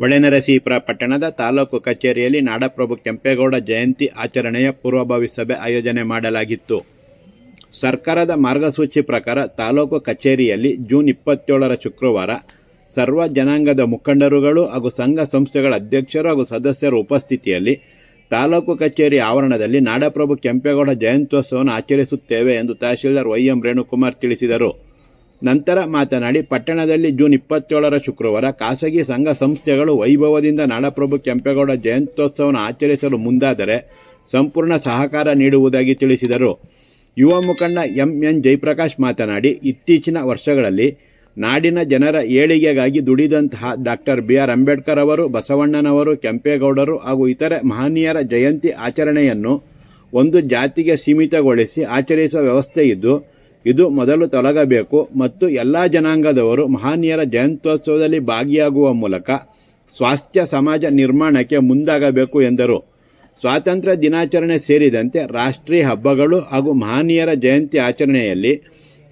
ಹೊಳೆನರಸೀಪುರ ಪಟ್ಟಣದ ತಾಲೂಕು ಕಚೇರಿಯಲ್ಲಿ ನಾಡಪ್ರಭು ಕೆಂಪೇಗೌಡ ಜಯಂತಿ ಆಚರಣೆಯ ಪೂರ್ವಭಾವಿ ಸಭೆ ಆಯೋಜನೆ ಮಾಡಲಾಗಿತ್ತು. ಸರ್ಕಾರದ ಮಾರ್ಗಸೂಚಿ ಪ್ರಕಾರ ತಾಲೂಕು ಕಚೇರಿಯಲ್ಲಿ ಜೂನ್ ಇಪ್ಪತ್ತೇಳರ ಶುಕ್ರವಾರ ಸರ್ವ ಜನಾಂಗದ ಮುಖಂಡರುಗಳು ಹಾಗೂ ಸಂಘ ಸಂಸ್ಥೆಗಳ ಅಧ್ಯಕ್ಷರು ಹಾಗೂ ಸದಸ್ಯರ ಉಪಸ್ಥಿತಿಯಲ್ಲಿ ತಾಲೂಕು ಕಚೇರಿ ಆವರಣದಲ್ಲಿ ನಾಡಪ್ರಭು ಕೆಂಪೇಗೌಡ ಜಯಂತ್ಯೋತ್ಸವವನ್ನು ಆಚರಿಸುತ್ತೇವೆ ಎಂದು ತಹಶೀಲ್ದಾರ್ ವೈ ಎಂ ರೇಣುಕುಮಾರ್ ತಿಳಿಸಿದರು. ನಂತರ ಮಾತನಾಡಿ, ಪಟ್ಟಣದಲ್ಲಿ ಜೂನ್ ಇಪ್ಪತ್ತೇಳರ ಶುಕ್ರವಾರ ಖಾಸಗಿ ಸಂಘ ಸಂಸ್ಥೆಗಳು ವೈಭವದಿಂದ ನಾಡಪ್ರಭು ಕೆಂಪೇಗೌಡ ಜಯಂತ್ಯೋತ್ಸವವನ್ನು ಆಚರಿಸಲು ಮುಂದಾದರೆ ಸಂಪೂರ್ಣ ಸಹಕಾರ ನೀಡುವುದಾಗಿ ತಿಳಿಸಿದರು. ಯುವ ಮುಖಂಡ ಎಂ ಎನ್ ಜಯಪ್ರಕಾಶ್ ಮಾತನಾಡಿ, ಇತ್ತೀಚಿನ ವರ್ಷಗಳಲ್ಲಿ ನಾಡಿನ ಜನರ ಏಳಿಗೆಗಾಗಿ ದುಡಿದಂತಹ ಡಾಕ್ಟರ್ ಬಿ ಆರ್ ಅಂಬೇಡ್ಕರ್ ಅವರು, ಬಸವಣ್ಣನವರು, ಕೆಂಪೇಗೌಡರು ಹಾಗೂ ಇತರೆ ಮಹನೀಯರ ಜಯಂತಿ ಆಚರಣೆಯನ್ನು ಒಂದು ಜಾತಿಗೆ ಸೀಮಿತಗೊಳಿಸಿ ಆಚರಿಸುವ ವ್ಯವಸ್ಥೆ ಇದ್ದು ಇದು ಮೊದಲು ತೊಲಗಬೇಕು ಮತ್ತು ಎಲ್ಲ ಜನಾಂಗದವರು ಮಹನೀಯರ ಜಯಂತ್ಯೋತ್ಸವದಲ್ಲಿ ಭಾಗಿಯಾಗುವ ಮೂಲಕ ಸ್ವಾಸ್ಥ್ಯ ಸಮಾಜ ನಿರ್ಮಾಣಕ್ಕೆ ಮುಂದಾಗಬೇಕು ಎಂದರು. ಸ್ವಾತಂತ್ರ್ಯ ದಿನಾಚರಣೆ ಸೇರಿದಂತೆ ರಾಷ್ಟ್ರೀಯ ಹಬ್ಬಗಳು ಹಾಗೂ ಮಹನೀಯರ ಜಯಂತಿ ಆಚರಣೆಯಲ್ಲಿ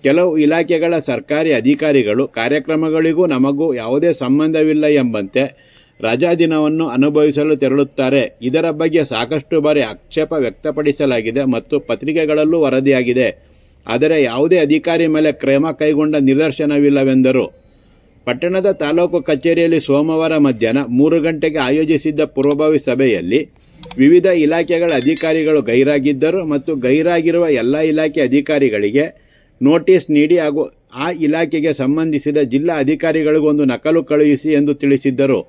ಕೆಲವು ಇಲಾಖೆಗಳ ಸರ್ಕಾರಿ ಅಧಿಕಾರಿಗಳು ಕಾರ್ಯಕ್ರಮಗಳಿಗೂ ನಮಗೂ ಯಾವುದೇ ಸಂಬಂಧವಿಲ್ಲ ಎಂಬಂತೆ ರಜಾ ದಿನವನ್ನು ಅನುಭವಿಸಲು ತೆರಳುತ್ತಾರೆ. ಇದರ ಬಗ್ಗೆ ಸಾಕಷ್ಟು ಬಾರಿ ಆಕ್ಷೇಪ ವ್ಯಕ್ತಪಡಿಸಲಾಗಿದೆ ಮತ್ತು ಪತ್ರಿಕೆಗಳಲ್ಲೂ ವರದಿಯಾಗಿದೆ. ಆದರೆ ಯಾವುದೇ ಅಧಿಕಾರಿ ಮೇಲೆ ಕ್ರಮ ಕೈಗೊಂಡ ನಿದರ್ಶನವಿಲ್ಲವೆಂದರು. ಪಟ್ಟಣದ ತಾಲೂಕು ಕಚೇರಿಯಲ್ಲಿ ಸೋಮವಾರ ಮಧ್ಯಾಹ್ನ ಮೂರು ಗಂಟೆಗೆ ಆಯೋಜಿಸಿದ್ದ ಪೂರ್ವಭಾವಿ ಸಭೆಯಲ್ಲಿ ವಿವಿಧ ಇಲಾಖೆಗಳ ಅಧಿಕಾರಿಗಳು ಗೈರಾಗಿದ್ದರು ಮತ್ತು ಗೈರಾಗಿರುವ ಎಲ್ಲ ಇಲಾಖೆ ಅಧಿಕಾರಿಗಳಿಗೆ ನೋಟಿಸ್ ನೀಡಿ ಹಾಗೂ ಆ ಇಲಾಖೆಗೆ ಸಂಬಂಧಿಸಿದ ಜಿಲ್ಲಾ ಅಧಿಕಾರಿಗಳಿಗೂ ಒಂದು ನಕಲು ಕಳುಹಿಸಿ ಎಂದು ತಿಳಿಸಿದ್ದರು.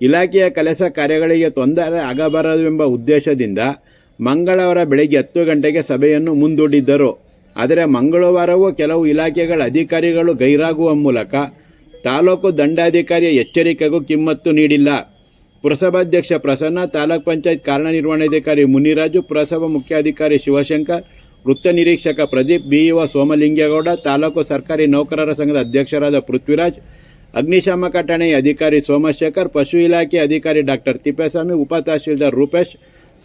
ಇಲಾಖೆಯ ಕೆಲಸ ಕಾರ್ಯಗಳಿಗೆ ತೊಂದರೆ ಆಗಬಾರದೆಂಬ ಉದ್ದೇಶದಿಂದ ಮಂಗಳವಾರ ಬೆಳಗ್ಗೆ ಹತ್ತು ಗಂಟೆಗೆ ಸಭೆಯನ್ನು ಮುಂದೂಡಿದ್ದರು. ಆದರೆ ಮಂಗಳವಾರವೂ ಕೆಲವು ಇಲಾಖೆಗಳ ಅಧಿಕಾರಿಗಳು ಗೈರಾಗುವ ಮೂಲಕ ತಾಲೂಕು ದಂಡಾಧಿಕಾರಿಯ ಎಚ್ಚರಿಕೆಗೂ ಕಿಮ್ಮತ್ತು ನೀಡಿಲ್ಲ. ಪುರಸಭಾಧ್ಯಕ್ಷ ಪ್ರಸನ್ನ, ತಾಲೂಕ್ ಪಂಚಾಯತ್ ಕಾರ್ಯನಿರ್ವಹಣಾಧಿಕಾರಿ ಮುನಿರಾಜು, ಪುರಸಭಾ ಮುಖ್ಯಾಧಿಕಾರಿ ಶಿವಶಂಕರ್, ವೃತ್ತ ನಿರೀಕ್ಷಕ ಪ್ರದೀಪ್, ಬಿಇಒ ಸೋಮಲಿಂಗೇಗೌಡ, ತಾಲೂಕು ಸರ್ಕಾರಿ ನೌಕರರ ಸಂಘದ ಅಧ್ಯಕ್ಷರಾದ ಪೃಥ್ವಿರಾಜ್ ಅಗ್ನಿಶಾಮಕ ಠಾಣೆಯ ಅಧಿಕಾರಿ ಸೋಮಶೇಖರ್, ಪಶು ಇಲಾಖೆ ಅಧಿಕಾರಿ ಡಾಕ್ಟರ್ ತಿಪ್ಪೇಸ್ವಾಮಿ, ಉಪ ತಹಶೀಲ್ದಾರ್ ರೂಪೇಶ್,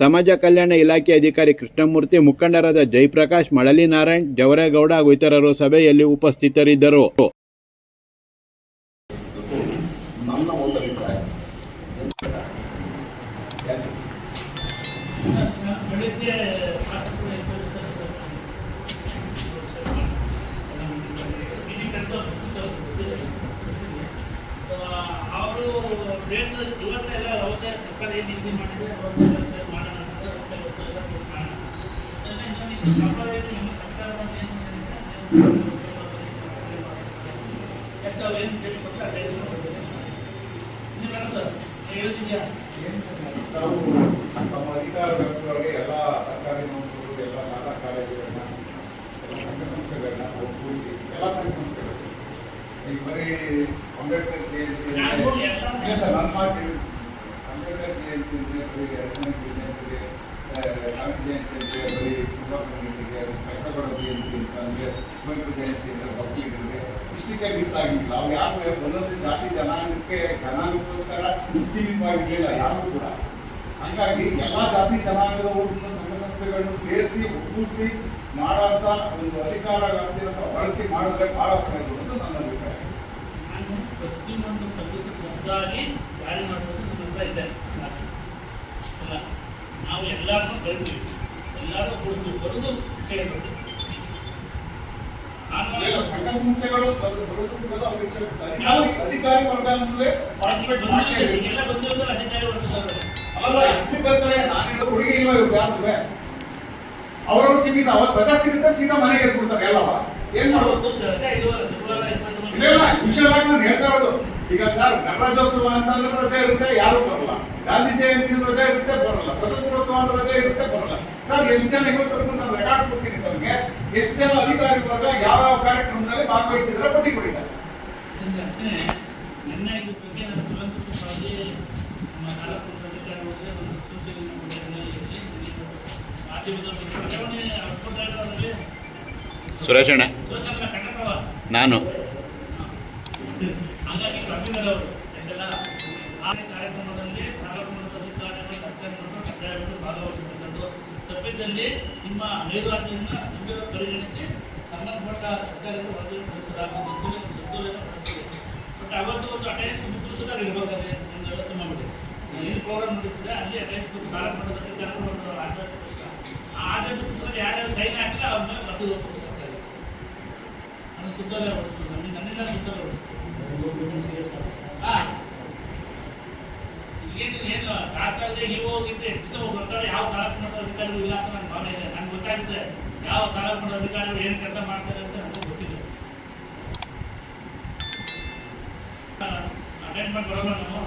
ಸಮಾಜ ಕಲ್ಯಾಣ ಇಲಾಖೆ ಅಧಿಕಾರಿ ಕೃಷ್ಣಮೂರ್ತಿ, ಮುಖಂಡರಾದ ಜಯಪ್ರಕಾಶ್, ಮಳಲಿ ನಾರಾಯಣ್, ಜವರೇಗೌಡ ಹಾಗೂ ಇತರರು ಸಭೆಯಲ್ಲಿ ಉಪಸ್ಥಿತರಿದ್ದರು ನನ್ನ ಒಂದು ಅಭಿಪ್ರಾಯ ಯಾಕೆ? ಬೆಳಿಗ್ಗೆ ಶಾಸಕರು ಇರ್ತಾರೆ ಸರ್. ಇಡೀ ಕಳೆದ ಅವರು ರೇಟ್ ಇವತ್ತೆಲ್ಲ ಅವತ್ತೇ ಸರ್ಕಾರ ಏನು ನಿಗದಿ ಮಾಡಿದೆ ಅವತ್ತೇ ಇವತ್ತೇ ಮಾಡೋಣ ಅಂತ ಅವತ್ತೇ ಇವತ್ತು ಎಲ್ಲ ಕೊಟ್ಟು ಮಾಡೋಣ. ಅದನ್ನೇ ಇನ್ನೊಂದು ಇದು ಸಂಬಳ ಏನು ನಮ್ಮ ಸರ್ಕಾರದ ಏನು ಏನಿದೆ, ಎಷ್ಟು ಅವ್ರು ಏನು ಬೇಕು ಕೊಟ್ಟರೆ ಅದೇ ಇದು ಮಾಡ್ತಾರೆ. ನೀವು ನಮ್ಮ ಅಧಿಕಾರ ಎಲ್ಲ ಸರ್ಕಾರಿ ನೌಕರರು ಎಲ್ಲ ಶಾಲಾ ಕಾಲೇಜುಗಳನ್ನ ಎಲ್ಲ ಸಂಘ ಸಂಸ್ಥೆಗಳನ್ನ ಒಗ್ಗೂಡಿಸಿ ಎಲ್ಲ ಸಂಘ ಸಂಸ್ಥೆಗಳು. ಈಗ ಬರೀ ಅಂಬೇಡ್ಕರ್ ಜಯಂತಿ ಇಷ್ಟಕ್ಕೆ ಮಿಸ್ ಆಗಿಲ್ಲ ಅವ್ರು ಯಾರು ಒಂದೊಂದು ಜಾತಿ ಜನಾಂಗಕ್ಕೆ ಜನಾಂಗಕ್ಕೋಸ್ಕರ ಸೀಮಿತವಾಗಿರ್ಲಿಲ್ಲ ಯಾರು ಕೂಡ ಹಾಗಾಗಿ ಎಲ್ಲ ಜಾತಿ ಜನಾಂಗದವರು ಸಂಘ ಸಂಸ್ಥೆಗಳನ್ನು ಸೇರಿಸಿ ಒಗ್ಗೂಡಿಸಿ ಮಾಡೋಂಥ ಒಂದು ಅಧಿಕಾರ ವ್ಯಾಪ್ತಿಯನ್ನು ಬಳಸಿ ಮಾಡಿದ್ರೆ ಬಹಳ ಒಳ್ಳೆಯದು ಅಂತ ನನ್ನ ಅಭಿಪ್ರಾಯ ಪ್ರತಿಯೊಂದು ಸಬ್ಜೆಕ್ಟ್ ಒಂದಾಗಿ ಜಾರಿ ನಮ್ಮ ಹತ್ರ ಇದೆ ಅಲ್ಲ. ನಾವು ಎಲ್ಲರನ್ನೂ ಬೆಳೆದ್ವಿ ಎಲ್ಲರೂ ಕೊಡಿಸ್ತೀವಿ ಬರೋದು ಇಲ್ಲ, ಸಂಘ ಸಂಸ್ಥೆಗಳು ಅಧಿಕಾರಿ ವರ್ಗ ಅಂದ್ರೆ. ಎಲ್ಲ ಬಂದಿರೋದು ಅಧಿಕಾರಿ ವರ್ಗದವರು ಅಲ್ಲ ಇಲ್ಲಿ ಬರ್ತಾರೆ. ನಾನು ಹೇಳೋ ಹುಡುಗಿ ಇಲ್ವಾ ಇವ್ರು? ಯಾರು ಅವರವ್ರು ಅವ್ರ ಅವತ್ತು ರಜಾ ಸಿಗುತ್ತೆ ಸೀದಾ ಮನೆಗೆ ಎದ್ಬಿಡ್ತಾರೆ ಎಲ್ಲ ಏನ್ ಮಾಡ್ಬೇಕು ಇಲ್ಲ ಇಲ್ಲ ವಿಷಯವಾಗಿ ನಾನು ಹೇಳ್ತಾ ಇರೋದು. ಈಗ ಸರ್ ಗಣರಾಜ್ಯೋತ್ಸವ ಅಂತಂದ್ರೆ ರಜೆ ಇರುತ್ತೆ ಯಾರು ಬರಲ್ಲ. ಗಾಂಧಿ ಜಯಂತಿ ರಜೆ ಇರುತ್ತೆ ಬರಲ್ಲ. ಸ್ವತಂತ್ರೋತ್ಸವ ರಜೆ ಇರುತ್ತೆ ಬರಲ್ಲ. ಸರ್ ಎಷ್ಟು ಜನ ಇವತ್ತರೆಗೂ ನಾನು ರೆಕಾರ್ಡ್ ಕೊಡ್ತೀನಿ ತಮಗೆ ಎಷ್ಟು ಜನ ಅಧಿಕಾರಿ ವರ್ಗ ಯಾವ ಯಾವ ಕಾರ್ಯಕ್ರಮದಲ್ಲಿ ಭಾಗವಹಿಸಿದ್ರೆ ಪಟ್ಟಿ ಕೊಡಿ ಸರ್ ನಿನ್ನೆ ಇದ್ರ ಬಗ್ಗೆ ನಾನು ಕುಲಂಕುಷವಾಗಿ ನಮ್ಮ ತಾಲೂಕು ಅಧಿಕಾರಿಗಳಿಗೆ ಒಂದು ಸೂಚನೆಯನ್ನು ಕೊಟ್ಟಿದ್ದೇನೆ ಇಲ್ಲಿ ಮಾಧ್ಯಮದ ಪ್ರಕಟಣೆ ಸುರೇಶಣ್ಣ ನಾನು. ಹಾಗಾಗಿ ಕಬ್ಬಿನವರು ಎಷ್ಟೆಲ್ಲ ಆ ಕಾರ್ಯಕ್ರಮದಲ್ಲಿ ಪ್ರಾರಂಭದ ಅಧಿಕಾರಿಗಳು ಸರ್ಕಾರಗಳು ಕಡ್ಡಾಯವಾಗಿ ಭಾಗವಹಿಸತಕ್ಕಂಥ ತಪ್ಪಿದ್ದಲ್ಲಿ ನಿಮ್ಮ ಮೇಲ್ವಾದಿಯನ್ನು ನಿಮಗೆ ಪರಿಗಣಿಸಿ ಸಂಬಂಧಪಟ್ಟ ಸರ್ಕಾರಕ್ಕೆ ವರದಿ ಸಲ್ಲಿಸಲಾಗುವುದು ಸುತ್ತೋಲೆಯನ್ನು ಪಡಿಸ್ತೀವಿ ಬಟ್ ಅವತ್ತು ಒಂದು ಅಟೆಂಡೆನ್ಸ್ ಬುಕ್ ಸುಧಾರ ಇರಬೇಕಾದ್ರೆ ಒಂದು ವ್ಯವಸ್ಥೆ ಎಲ್ಲಿ ಪ್ರೋಗ್ರಾಮ್ ನಡೀತಿದೆ, ಅಲ್ಲಿ ಅಟೆಂಡೆನ್ಸ್ ತಾಲೂಕು ಮಟ್ಟದ ಅಧಿಕಾರಿಗಳು ಒಂದು ಆಡಳಿತ ಪುಸ್ತಕ ಆ ಆಡಳಿತ ಪುಸ್ತಕದಲ್ಲಿ ಯಾರ್ಯಾರು ಸೈನ್ ಹಾಕಿಲ್ಲ ಅವ್ರ ಮೇಲೆ ಅದು ಪುಸ್ತಕ ಇದೆ ನಾನು ಸುತ್ತಲೇ ನನ್ನಿಂದ ಸುತ್ತಲೇ ಹೊಡಿಸ್ಬೋದು ಏನು ಏನು ರಾಷ್ಟ್ರದಲ್ಲಿ ನೀವು ಹೋಗಿದ್ದೆ ಪುಸ್ತಕ ಬರ್ತಾರೆ ಯಾವ ತಾಲೂಕು ಮಟ್ಟದ ಅಧಿಕಾರಿಗಳು ಇಲ್ಲ ಅಂತ ನನ್ನ ಭಾವನೆ ಇದೆ. ನನಗೆ ಗೊತ್ತಾಗಿದೆ ಯಾವ ತಾಲೂಕು ಮಟ್ಟದ ಅಧಿಕಾರಿಗಳು ಏನು ಕೆಲಸ ಮಾಡ್ತಾರೆ ಅಂತ ನನಗೆ ಗೊತ್ತಿದೆ. ಅಟೆಂಡ್ ಮಾಡಿ ಬರೋಣ ನಾವು.